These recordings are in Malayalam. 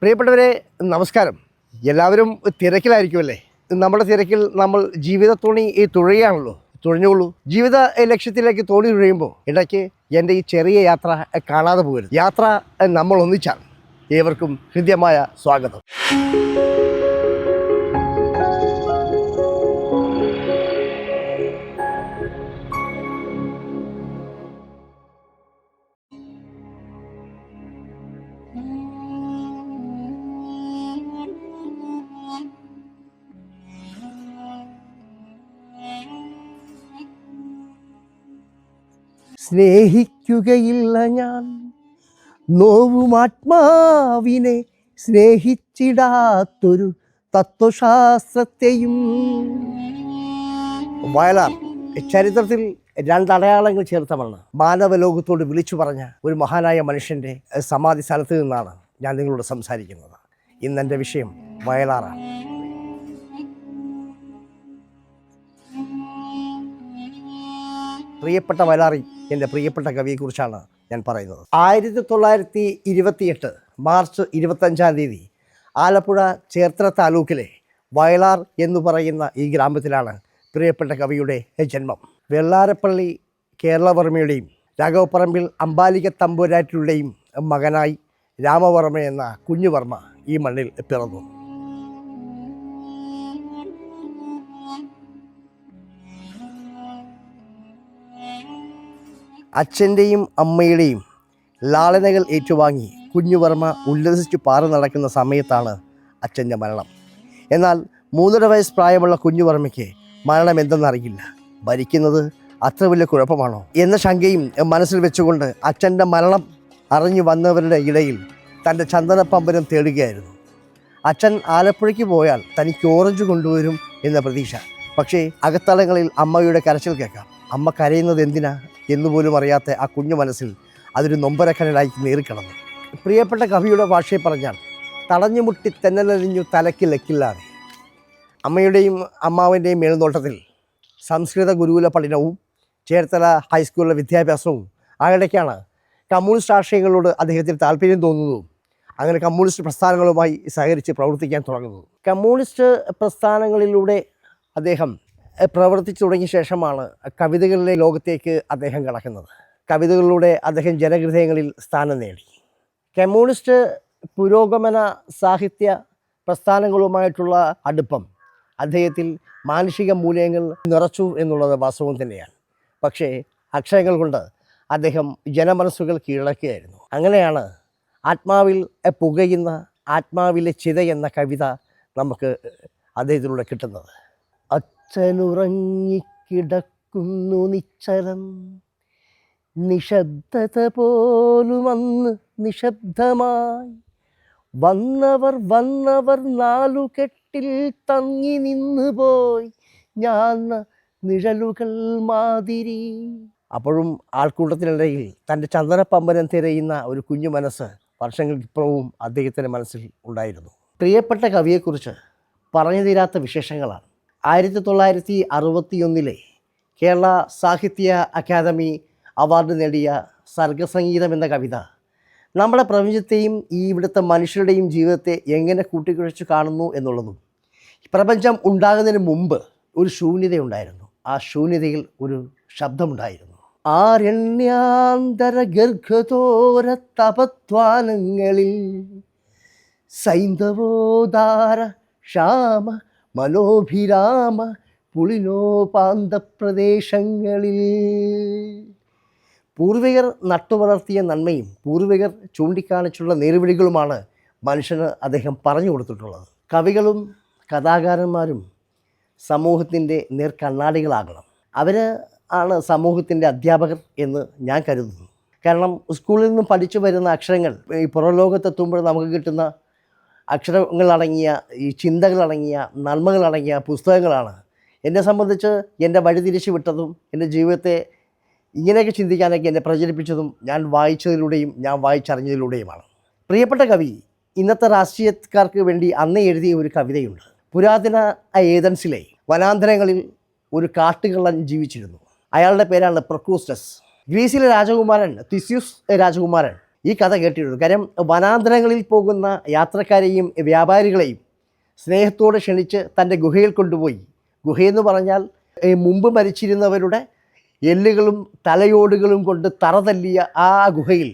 പ്രിയപ്പെട്ടവരെ നമസ്കാരം. എല്ലാവരും തിരക്കിലായിരിക്കുമല്ലേ? നമ്മുടെ തിരക്കിൽ നമ്മൾ ജീവിത തുണി ഈ തുഴയാണല്ലോ തുഴഞ്ഞോളൂ ജീവിത ലക്ഷ്യത്തിലേക്ക് തോണി തുഴയുമ്പോൾ ഇടയ്ക്ക് എന്റെ ഈ ചെറിയ യാത്ര കാണാതെ പോകരുത്. യാത്ര നമ്മൾ ഒന്നിച്ചാണ്. ഏവർക്കും ഹൃദ്യമായ സ്വാഗതം. സ്നേഹിക്കുകയില്ല ഞാൻ. നോവും ആത്മാവിനെ സ്നേഹിച്ചിടാത്തൊരു തത്വശാസ്ത്രത്തെയും. വയലാർ ചരിത്രത്തിൽ രണ്ടടയാളങ്ങൾ ചേർത്തമാണ് മാനവലോകത്തോട് വിളിച്ചു പറഞ്ഞ ഒരു മഹാനായ മനുഷ്യന്റെ സമാധി സ്ഥലത്ത് നിന്നാണ് ഞാൻ നിങ്ങളോട് സംസാരിക്കുന്നത്. ഇന്നെന്റെ വിഷയം വയലാറാണ്. പ്രിയപ്പെട്ട വയലാറി എന്റെ പ്രിയപ്പെട്ട കവിയെക്കുറിച്ചാണ് ഞാൻ പറയുന്നത്. ആയിരത്തി തൊള്ളായിരത്തി ഇരുപത്തിയെട്ട് മാർച്ച് ഇരുപത്തഞ്ചാം തീയതി ആലപ്പുഴ ചേർത്തല താലൂക്കിലെ വയലാർ എന്ന് പറയുന്ന ഈ ഗ്രാമത്തിലാണ് പ്രിയപ്പെട്ട കവിയുടെ ജന്മം. വെള്ളാരപ്പള്ളി കേരളവർമ്മയുടെയും രാഘവപ്പറമ്പിൽ അമ്പാലിക തമ്പുരാറ്റിയുടെയും മകനായി രാമവർമ്മ എന്ന കുഞ്ഞുവർമ്മ ഈ മണ്ണിൽ പിറന്നു. അച്ഛന്റെയും അമ്മയുടെയും ലാളനകൾ ഏറ്റുവാങ്ങി കുഞ്ഞുവർമ്മ ഉല്ലസിച്ചു പാറി നടക്കുന്ന സമയത്താണ് അച്ഛന്റെ മരണം. എന്നാൽ മൂന്നര വയസ്സ് പ്രായമുള്ള കുഞ്ഞുവർമ്മയ്ക്ക് മരണം എന്തെന്നറിയില്ല ഭരിക്കുന്നത് അത്ര വലിയ കുഴപ്പമാണോ? എന്ന ശങ്കയും മനസ്സിൽ വെച്ചുകൊണ്ട് അച്ഛന്റെ മരണം അറിഞ്ഞു വന്നവരുടെ ഇടയിൽ തന്റെ ചന്ദനപ്പമ്പരം തേടുകയായിരുന്നു. അച്ഛൻ ആലപ്പുഴയ്ക്ക് പോയാൽ തനിക്ക് ഓറഞ്ച് കൊണ്ടുവരും എന്ന പ്രതീക്ഷ. പക്ഷേ അകത്തളങ്ങളിൽ അമ്മയുടെ കരച്ചിൽ കേൾക്കാം. അമ്മ കരയുന്നത് എന്തിനാ? എന്നുപോലും അറിയാത്ത ആ കുഞ്ഞു മനസ്സിൽ അതൊരു നൊമ്പരക്കനലായി നേറിക്കിടന്നു. പ്രിയപ്പെട്ട കവിയുടെ ഭാഷയെ പറഞ്ഞാൽ തടഞ്ഞു മുട്ടി തെന്നലരിഞ്ഞു തലയ്ക്ക് ലക്കില്ലാതെ അമ്മയുടെയും അമ്മാവന്റെയും മേൽനോട്ടത്തിൽ സംസ്കൃത ഗുരുകുല പഠനവും ചേർത്തല ഹൈസ്കൂളിലെ വിദ്യാഭ്യാസവും ആയിടയ്ക്കാണ് കമ്മ്യൂണിസ്റ്റ് ആശയങ്ങളോട് അദ്ദേഹത്തിന് താല്പര്യം തോന്നുന്നതും അങ്ങനെ കമ്മ്യൂണിസ്റ്റ് പ്രസ്ഥാനങ്ങളുമായി സഹകരിച്ച് പ്രവർത്തിക്കാൻ തുടങ്ങുന്നതും കമ്മ്യൂണിസ്റ്റ് പ്രസ്ഥാനങ്ങളിലൂടെ അദ്ദേഹം പ്രവർത്തിച്ചു തുടങ്ങിയ ശേഷമാണ് കവിതകളിലെ ലോകത്തേക്ക് അദ്ദേഹം കടക്കുന്നത്. കവിതകളിലൂടെ അദ്ദേഹം ജനഹൃദയങ്ങളിൽ സ്ഥാനം നേടി. കമ്മ്യൂണിസ്റ്റ് പുരോഗമന സാഹിത്യ പ്രസ്ഥാനങ്ങളുമായിട്ടുള്ള അടുപ്പം അദ്ദേഹത്തിൽ മാനുഷിക മൂല്യങ്ങൾ നിറച്ചു എന്നുള്ളത് വാസ്തവം തന്നെയാണ്. പക്ഷേ അക്ഷരങ്ങൾ കൊണ്ട് അദ്ദേഹം ജനമനസ്സുകൾ കീഴടക്കുകയായിരുന്നു. അങ്ങനെയാണ് ആത്മാവിൽ പുകയുന്ന ആത്മാവിലെ ചിത എന്ന കവിത നമുക്ക് അദ്ദേഹത്തിലൂടെ കിട്ടുന്നത്. അച്ഛനുറങ്ങിക്കിടക്കുന്നു നിശ്ചലം. നിശബ്ദത പോലും അന്ന് നിശബ്ദമായി. വന്നവർ വന്നവർ നാലു കെട്ടിൽ തങ്ങി നിന്നു പോയി ഞാൻ നിഴലുകൾ മാതിരി. അപ്പോഴും ആൾക്കൂട്ടത്തിനിടയിൽ തന്റെ ചന്ദനപ്പമ്പനം തിരയുന്ന ഒരു കുഞ്ഞു മനസ്സ് വർഷങ്ങൾക്കിപ്പുറവും അദ്ദേഹത്തിന്റെ മനസ്സിൽ ഉണ്ടായിരുന്നു. പ്രിയപ്പെട്ട കവിയെക്കുറിച്ച് പറഞ്ഞു തീരാത്ത വിശേഷങ്ങളാണ്. ആയിരത്തി തൊള്ളായിരത്തി അറുപത്തിയൊന്നിലെ കേരള സാഹിത്യ അക്കാദമി അവാർഡ് നേടിയ സർഗസംഗീതം എന്ന കവിത. നമ്മുടെ പ്രപഞ്ചത്തെയും ഈ ഇവിടുത്തെ മനുഷ്യരുടെയും ജീവിതത്തെ എങ്ങനെ കൂട്ടിക്കുഴച്ച് കാണുന്നു എന്നുള്ളതും പ്രപഞ്ചം ഉണ്ടാകുന്നതിന് മുമ്പ് ഒരു ശൂന്യതയുണ്ടായിരുന്നു. ആ ശൂന്യതയിൽ ഒരു ശബ്ദമുണ്ടായിരുന്നു. ആരണ്യാന്തര ഗർഭതോര തപത്വാനങ്ങളിൽ സൈന്ധവോദാര ക്ഷാമ മനോഭിരാമ പുളിനോപാന്തപ്രദേശങ്ങളിൽ പൂർവികർ നട്ടുവളർത്തിയ നന്മയും പൂർവികർ ചൂണ്ടിക്കാണിച്ചുള്ള നേരുവിളികളുമാണ് മനുഷ്യന് അദ്ദേഹം പറഞ്ഞു കൊടുത്തിട്ടുള്ളത്. കവികളും കഥാകാരന്മാരും സമൂഹത്തിന്റെ നേർക്കണ്ണാടികളാകണം. അവർ ആണ് സമൂഹത്തിന്റെ അധ്യാപകർ എന്ന് ഞാൻ കരുതുന്നു. കാരണം സ്കൂളിൽ നിന്നും പഠിച്ചു വരുന്ന അക്ഷരങ്ങൾ ഈ പുറലോകത്തെത്തുമ്പോൾ നമുക്ക് കിട്ടുന്ന അക്ഷരങ്ങളടങ്ങിയ ഈ ചിന്തകളടങ്ങിയ നന്മകളടങ്ങിയ പുസ്തകങ്ങളാണ്. എന്നെ സംബന്ധിച്ച് എന്റെ വഴിതിരിച്ചു വിട്ടതും എന്റെ ജീവിതത്തെ ഇങ്ങനെയൊക്കെ ചിന്തിക്കാനൊക്കെ എന്നെ പ്രചരിപ്പിച്ചതും ഞാൻ വായിച്ചതിലൂടെയും ഞാൻ വായിച്ചറിഞ്ഞതിലൂടെയുമാണ്. പ്രിയപ്പെട്ട കവി ഇന്നത്തെ രാഷ്ട്രീയക്കാർക്ക് വേണ്ടി അന്നേ എഴുതിയ ഒരു കവിതയുണ്ട്. പുരാതന ഏതൻസിലെ വനാന്തരങ്ങളിൽ ഒരു കാട്ടുകള്ളൻ ജീവിച്ചിരുന്നു. അയാളുടെ പേരാണ് പ്രൊക്രൂസ്റ്റസ് ഗ്രീസിലെ രാജകുമാരൻ തിസ്യൂസ് രാജകുമാരൻ ഈ കഥ കേട്ടിട്ടുണ്ട്. കാര്യം വനാന്തരങ്ങളിൽ പോകുന്ന യാത്രക്കാരെയും വ്യാപാരികളെയും സ്നേഹത്തോടെ ക്ഷണിച്ച് തന്റെ ഗുഹയിൽ കൊണ്ടുപോയി. ഗുഹയെന്ന് പറഞ്ഞാൽ മുമ്പ് മരിച്ചിരുന്നവരുടെ എല്ലുകളും തലയോടുകളും കൊണ്ട് തറതല്ലിയ ആ ഗുഹയിൽ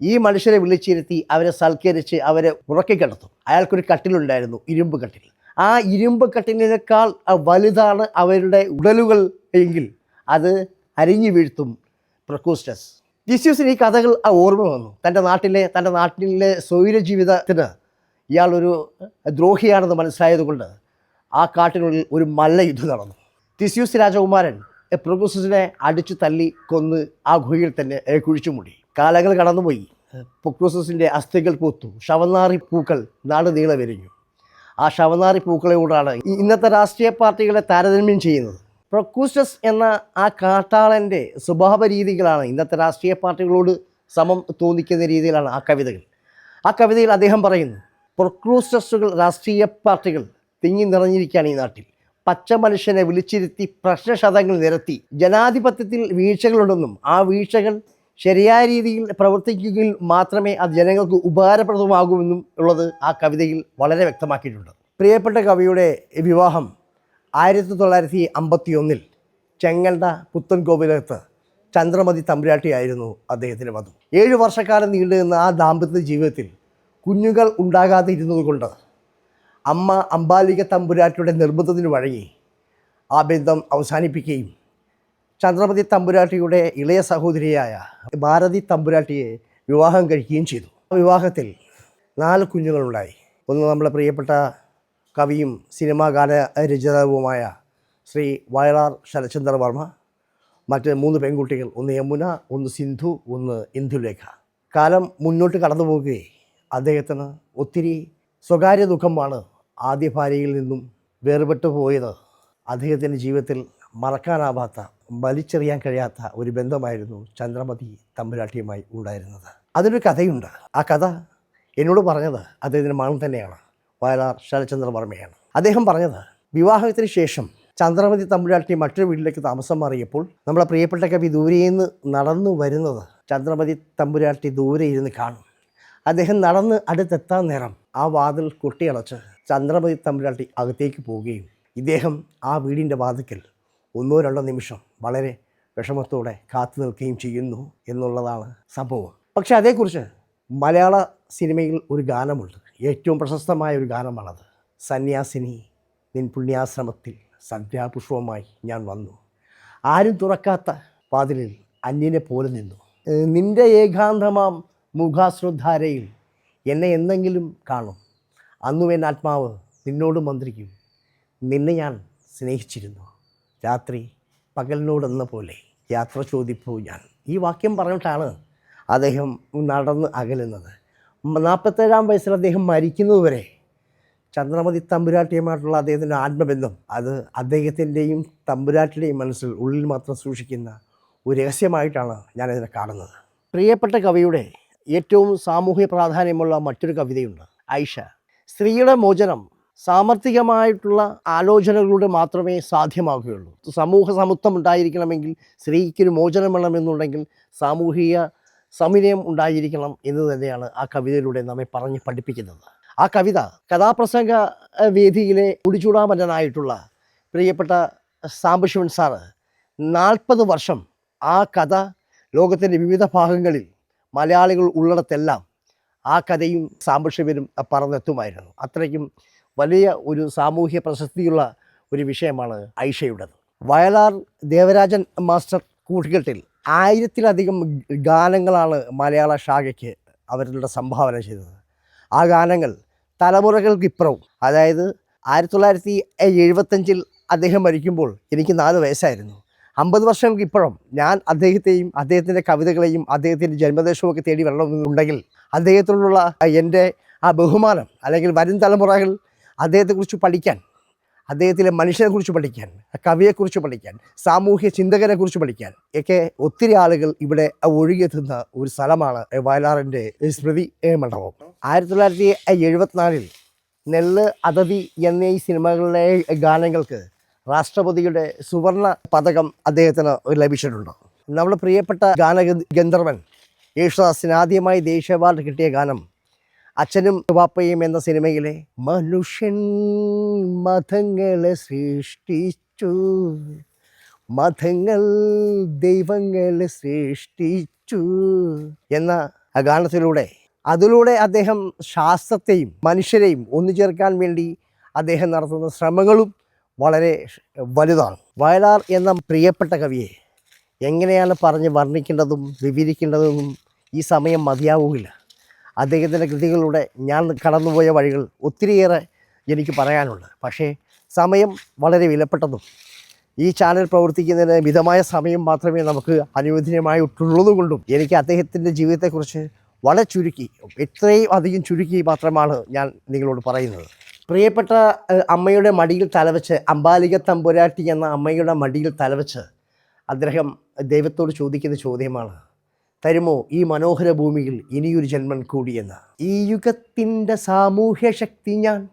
ഈ മനുഷ്യരെ വിളിച്ചിരുത്തി അവരെ സൽക്കരിച്ച് അവരെ ഉറക്കിക്കിടത്തും അയാൾക്കൊരു കട്ടിലുണ്ടായിരുന്നു ഇരുമ്പ് കട്ടിൽ. ആ ഇരുമ്പ് കട്ടിലിനേക്കാൾ വലുതാണ് അവരുടെ ഉടലുകൾ എങ്കിൽ അത് അരിഞ്ഞു വീഴ്ത്തും പ്രൊക്കൂസ്റ്റസ്. ജിസ്യൂസിന് ഈ കഥകൾ ആ ഓർമ്മ വന്നു. തന്റെ നാട്ടിലെ തന്റെ നാട്ടിലെ സ്വൈര ജീവിതത്തിന് ഇയാളൊരു ദ്രോഹിയാണെന്ന് മനസ്സിലായതുകൊണ്ട് ആ കാട്ടിനുള്ളിൽ ഒരു മല്ലയുദ്ധം നടന്നു. തിസ്യൂസ് രാജകുമാരൻ പ്രൊക്കൂസസിനെ അടിച്ചു തല്ലി കൊന്ന് ആ ഗുഹയിൽ തന്നെ കുഴിച്ചു മൂടി. കാലങ്ങൾ കടന്നുപോയി. പൊക്രൂസസിന്റെ അസ്ഥികൾ പൂത്തു. ശവനാറി പൂക്കൾ നാട് നീളെ വിരിഞ്ഞു ആ ശവനാറി പൂക്കളെ കൂടാണ് ഇന്നത്തെ രാഷ്ട്രീയ പാർട്ടികളെ താരതമ്യം ചെയ്യുന്നത്. പ്രൊക്കൂസ്റ്റസ് എന്ന ആ കാട്ടാളന്റെ സ്വഭാവ രീതികളാണ് ഇന്നത്തെ രാഷ്ട്രീയ പാർട്ടികളോട് സമം തോന്നിക്കുന്ന രീതിയിലാണ് ആ കവിതകൾ. ആ കവിതയിൽ അദ്ദേഹം പറയുന്നു പ്രൊക്രൂസ്റ്റസുകൾ രാഷ്ട്രീയ പാർട്ടികൾ തിങ്ങി നിറഞ്ഞിരിക്കുകയാണ് ഈ നാട്ടിൽ. പച്ച മനുഷ്യനെ വിളിച്ചിരുത്തി പ്രശ്നശതങ്ങൾ നിരത്തി. ജനാധിപത്യത്തിൽ വീഴ്ചകളുണ്ടെന്നും ആ വീഴ്ചകൾ ശരിയായ രീതിയിൽ പ്രവർത്തിക്കുകയിൽ മാത്രമേ അത് ജനങ്ങൾക്ക് ഉപകാരപ്രദമാകുമെന്നും ഉള്ളത് ആ കവിതയിൽ വളരെ വ്യക്തമാക്കിയിട്ടുണ്ട്. പ്രിയപ്പെട്ട കവിയുടെ വിവാഹം ആയിരത്തി തൊള്ളായിരത്തി അമ്പത്തി ഒന്നിൽ ചെങ്ങണ്ട പുത്തൻകോവിലകത്ത് ചന്ദ്രമതി തമ്പുരാട്ടിയായിരുന്നു അദ്ദേഹത്തിന്റെ വധു. ഏഴു വർഷക്കാലം നീണ്ടു നിന്ന ആ ദാമ്പത്യ ജീവിതത്തിൽ കുഞ്ഞുങ്ങൾ ഉണ്ടാകാതെ ഇരുന്നതുകൊണ്ട് അമ്മ അംബാലിക തമ്പുരാട്ടിയുടെ നിർബന്ധത്തിന് വഴങ്ങി ആ ബന്ധം അവസാനിപ്പിക്കുകയും ചന്ദ്രമതി തമ്പുരാട്ടിയുടെ ഇളയ സഹോദരിയായ ഭാരതി തമ്പുരാട്ടിയെ വിവാഹം കഴിക്കുകയും ചെയ്തു. ആ വിവാഹത്തിൽ നാല് കുഞ്ഞുങ്ങളുണ്ടായി. ഒന്ന് നമ്മളെ പ്രിയപ്പെട്ട കവിയും സിനിമാ ഗാന രചയിതാവുമായ ശ്രീ വയലാർ ശരചന്ദ്ര വർമ്മ മറ്റ് മൂന്ന് പെൺകുട്ടികൾ ഒന്ന് യമുന ഒന്ന് സിന്ധു ഒന്ന് ഇന്ദുലേഖ. കാലം മുന്നോട്ട് കടന്നു പോകുകയെ അദ്ദേഹത്തിന് ഒത്തിരി സ്വകാര്യ ദുഃഖമാണ് ആദ്യ ഭാര്യയിൽ നിന്നും വേർപെട്ടു പോയത്. അദ്ദേഹത്തിന്റെ ജീവിതത്തിൽ മറക്കാനാവാത്ത വലിച്ചെറിയാൻ കഴിയാത്ത ഒരു ബന്ധമായിരുന്നു ചന്ദ്രമതി തമ്പുരാട്ടിയുമായി ഉണ്ടായിരുന്നത്. അതിനൊരു കഥയുണ്ട്. ആ കഥ എന്നോട് പറഞ്ഞത് അദ്ദേഹത്തിന്റെ മകൻ തന്നെയാണ്. വയലാർ ശരചന്ദ്ര വർമ്മയാണ് അദ്ദേഹം പറഞ്ഞത് വിവാഹത്തിന് ശേഷം ചന്ദ്രമതി തമ്പുരാട്ടി മറ്റൊരു വീട്ടിലേക്ക് താമസം മാറിയപ്പോൾ നമ്മളെ പ്രിയപ്പെട്ട കവി ദൂരെന്ന് നടന്നു വരുന്നത് ചന്ദ്രമതി തമ്പുരാട്ടി ദൂരെ ഇരുന്ന് കാണും. അദ്ദേഹം നടന്ന് അടുത്തെത്താൻ നേരം ആ വാതിൽ കൊട്ടിയടച്ച് ചന്ദ്രമതി തമ്പുരാട്ടി അകത്തേക്ക് പോവുകയും ഇദ്ദേഹം ആ വീടിന്റെ വാതിക്കൽ ഒന്നോ രണ്ടോ നിമിഷം വളരെ വിഷമത്തോടെ കാത്തു നിൽക്കുകയും ചെയ്യുന്നു എന്നുള്ളതാണ് സംഭവം. പക്ഷേ അതേക്കുറിച്ച് മലയാള സിനിമയിൽ ഒരു ഗാനമുണ്ട്. ഏറ്റവും പ്രശസ്തമായ ഒരു ഗാനമാണത്. സന്യാസിനി നിൻ പുണ്യാശ്രമത്തിൽ സന്ധ്യാപുഷ്പവുമായി ഞാൻ വന്നു. ആരും തുറക്കാത്ത വാതിലിൽ അന്യനെ പോലെ നിന്നു. നിന്റെ ഏകാന്തമാം മുഖാശ്രദ്ധാരയിൽ എന്നെ എന്നെങ്കിലും കാണും. അന്നും എന്റെ ആത്മാവ് നിന്നോട് മന്ത്രിക്കും. നിന്നെ ഞാൻ സ്നേഹിച്ചിരുന്നു. രാത്രി പകലിനോടെന്ന പോലെ യാത്ര ചോദിപ്പോ ഞാൻ. ഈ വാക്യം പറഞ്ഞിട്ടാണ് അദ്ദേഹം നടന്ന് അകലുന്നത്. നാൽപ്പത്തേഴാം വയസ്സിൽ അദ്ദേഹം മരിക്കുന്നതുവരെ ചന്ദ്രമതി തമ്പുരാട്ടിയുമായിട്ടുള്ള അദ്ദേഹത്തിന്റെ ആത്മബന്ധം അത് അദ്ദേഹത്തിന്റെയും തമ്പുരാട്ടിയുടെയും മനസ്സിൽ ഉള്ളിൽ മാത്രം സൂക്ഷിക്കുന്ന ഒരു രഹസ്യമായിട്ടാണ് ഞാനതിനെ കാണുന്നത്. പ്രിയപ്പെട്ട കവിയുടെ ഏറ്റവും സാമൂഹ്യ പ്രാധാന്യമുള്ള മറ്റൊരു കവിതയുണ്ട് ഐഷ. സ്ത്രീയുടെ മോചനം സാമ്പത്തികമായിട്ടുള്ള ആലോചനകളിലൂടെ മാത്രമേ സാധ്യമാകുകയുള്ളൂ സമൂഹ സമത്വം ഉണ്ടായിരിക്കണമെങ്കിൽ സ്ത്രീക്കൊരു മോചനം വേണമെന്നുണ്ടെങ്കിൽ സാമൂഹിക സമന്വയം ഉണ്ടായിരിക്കണം എന്ന് തന്നെയാണ് ആ കവിതയിലൂടെ നമ്മെ പറഞ്ഞ് പഠിപ്പിക്കുന്നത്. ആ കവിത കഥാപ്രസംഗ വേദിയിലെ കുടിച്ചൂടാമന്നനായിട്ടുള്ള പ്രിയപ്പെട്ട സാംബശിവൻ സാറ് നാൽപ്പത് വർഷം ആ കഥ ലോകത്തിന്റെ വിവിധ ഭാഗങ്ങളിൽ മലയാളികൾ ഉള്ളിടത്തെല്ലാം ആ കഥയും സാംബശിവനും പറഞ്ഞെത്തുമായിരുന്നു അത്രയ്ക്കും വലിയ ഒരു സാമൂഹ്യ പ്രശസ്തിയുള്ള ഒരു വിഷയമാണ് ഐഷയുടേത്. വയലാർ ദേവരാജൻ മാസ്റ്റർ കൂട്ടുകെട്ടിൽ ആയിരത്തിലധികം ഗാനങ്ങളാണ് മലയാള ശാഖയ്ക്ക് അവരുടെ സംഭാവന ചെയ്തത്. ആ ഗാനങ്ങൾ തലമുറകൾക്ക് ഇപ്പുറവും അതായത് ആയിരത്തി തൊള്ളായിരത്തി എഴുപത്തഞ്ചിൽ അദ്ദേഹം മരിക്കുമ്പോൾ എനിക്ക് നാല് വയസ്സായിരുന്നു. അമ്പത് വർഷങ്ങൾക്ക് ഇപ്പോഴും ഞാൻ അദ്ദേഹത്തെയും അദ്ദേഹത്തിന്റെ കവിതകളെയും അദ്ദേഹത്തിന്റെ ജന്മദേശവുമൊക്കെ തേടി വരണമെന്നുണ്ടെങ്കിൽ അദ്ദേഹത്തിനുള്ള എന്റെ ആ ബഹുമാനം അല്ലെങ്കിൽ വരും തലമുറകൾ അദ്ദേഹത്തെക്കുറിച്ച് പഠിക്കാൻ അദ്ദേഹത്തിലെ മനുഷ്യനെക്കുറിച്ച് പഠിക്കാൻ കവിയെക്കുറിച്ച് പഠിക്കാൻ സാമൂഹ്യ ചിന്തകനെക്കുറിച്ച് പഠിക്കാൻ ഒക്കെ ഒത്തിരി ആളുകൾ ഇവിടെ ഒഴുകിയെത്തുന്ന ഒരു സ്ഥലമാണ് വയലാറിന്റെ സ്മൃതി മണ്ഡപം. ആയിരത്തി തൊള്ളായിരത്തി എഴുപത്തിനാലിൽ നെല്ല് അതവി എന്നീ സിനിമകളിലെ ഗാനങ്ങൾക്ക് രാഷ്ട്രപതിയുടെ സുവർണ പതകം അദ്ദേഹത്തിന് ലഭിച്ചിട്ടുണ്ട്. നമ്മുടെ പ്രിയപ്പെട്ട ഗാന ഗന്ധർവൻ യേശുദാസിന് ആദ്യമായി ദേശീയ അവാർഡ് കിട്ടിയ ഗാനം അച്ഛനും വാപ്പയും എന്ന സിനിമയിലെ മനുഷ്യൻ മതങ്ങളെ സൃഷ്ടിച്ചു. മതങ്ങൾ ദൈവങ്ങളെ സൃഷ്ടിച്ചു എന്ന ഗാനത്തിലൂടെ. അതിലൂടെ അദ്ദേഹം ശാസ്ത്രത്തെയും മനുഷ്യരെയും ഒന്നു ചേർക്കാൻ വേണ്ടി അദ്ദേഹം നടത്തുന്ന ശ്രമങ്ങളും വളരെ വലുതാണ്. വയലാർ എന്ന പ്രിയപ്പെട്ട കവിയെ എങ്ങനെയാണ് പറഞ്ഞ് വർണിക്കേണ്ടതും വിവരിക്കേണ്ടതും ഈ സമയം മതിയാവുകയില്ല. അദ്ദേഹത്തിന്റെ കൃതികളിലൂടെ ഞാൻ കടന്നുപോയ വഴികൾ ഒത്തിരിയേറെ എനിക്ക് പറയാനുണ്ട്. പക്ഷേ സമയം വളരെ വിലപ്പെട്ടതും ഈ ചാനൽ പ്രവർത്തിക്കുന്നതിന് മിതമായ സമയം മാത്രമേ നമുക്ക് അനുവദനീയമായിട്ടുള്ളതുകൊണ്ടും എനിക്ക് അദ്ദേഹത്തിന്റെ ജീവിതത്തെക്കുറിച്ച് വളരെ ചുരുക്കി എത്രയും അധികം ചുരുക്കി മാത്രമാണ് ഞാൻ നിങ്ങളോട് പറയുന്നത്. പ്രിയപ്പെട്ട അമ്മയുടെ മടിയിൽ തലവെച്ച് അമ്പാലിക തമ്പുരാട്ടി എന്ന അമ്മയുടെ മടിയിൽ തലവെച്ച് അദ്ദേഹം ദൈവത്തോട് ചോദിക്കുന്ന ചോദ്യമാണ് തരുമോ ഈ മനോഹര ഭൂമിയിൽ ഇനിയൊരു ജന്മൻ കൂടിയെന്ന് ഈ യുഗത്തിന്റെ സാമൂഹ്യ ശക്തി ഞാൻ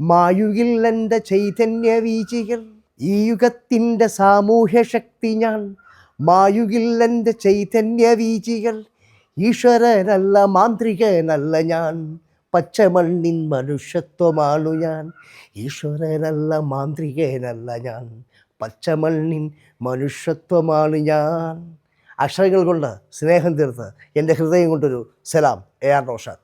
മായുകിൽ എന്റെ ചൈതന്യ വീചികൾ. ഈ യുഗത്തിന്റെ സാമൂഹ്യ ശക്തി ഞാൻ മായുകിൽ എന്റെ ചൈതന്യ വീചികൾ. ഈശ്വരനല്ല മാന്ത്രികനല്ല ഞാൻ പച്ചമണ്ണിൻ മനുഷ്യത്വമാണു ഞാൻ. ഈശ്വരനല്ല മാന്ത്രികനല്ല ഞാൻ പച്ചമണ്ണിൻ മനുഷ്യത്വമാണ് ഞാൻ. അക്ഷരങ്ങൾ കൊണ്ട് സ്നേഹം തീർത്ത് എന്റെ ഹൃദയം കൊണ്ടൊരു സലാം എ ആർ റോഷൻ.